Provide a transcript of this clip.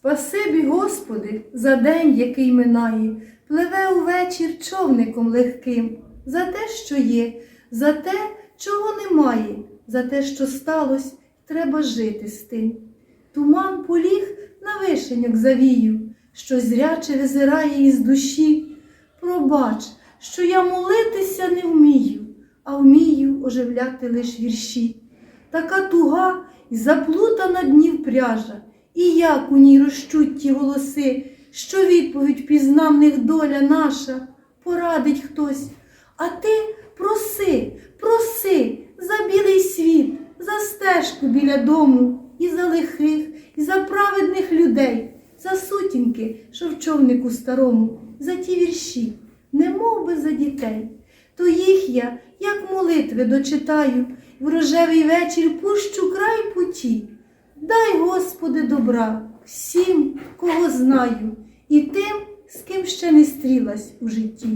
Спасибі, Господи, за день, який минає, пливе увечір човником легким, за те, що є, за те, чого немає, за те, що сталося, треба жити з тим. Туман поліг на вишеньок завію, що зряче визирає із душі. Пробач, що я молитися не вмію, а вмію оживляти лиш вірші. Така туга і заплутана днів пряжа, і як у ній розчуть ті голоси, що відповідь пізна в них доля наша, порадить хтось. А ти проси, проси за білий світ, за стежку біля дому, і за лихих, і за праведних людей, за сутінки, що в човнику старому, за ті вірші, немов би за дітей. То їх я, як молитви, дочитаю, в рожевий вечір пущу край путі. Дай, Господи, добра всім, кого знаю, і тим, з ким ще не стрілась у житті.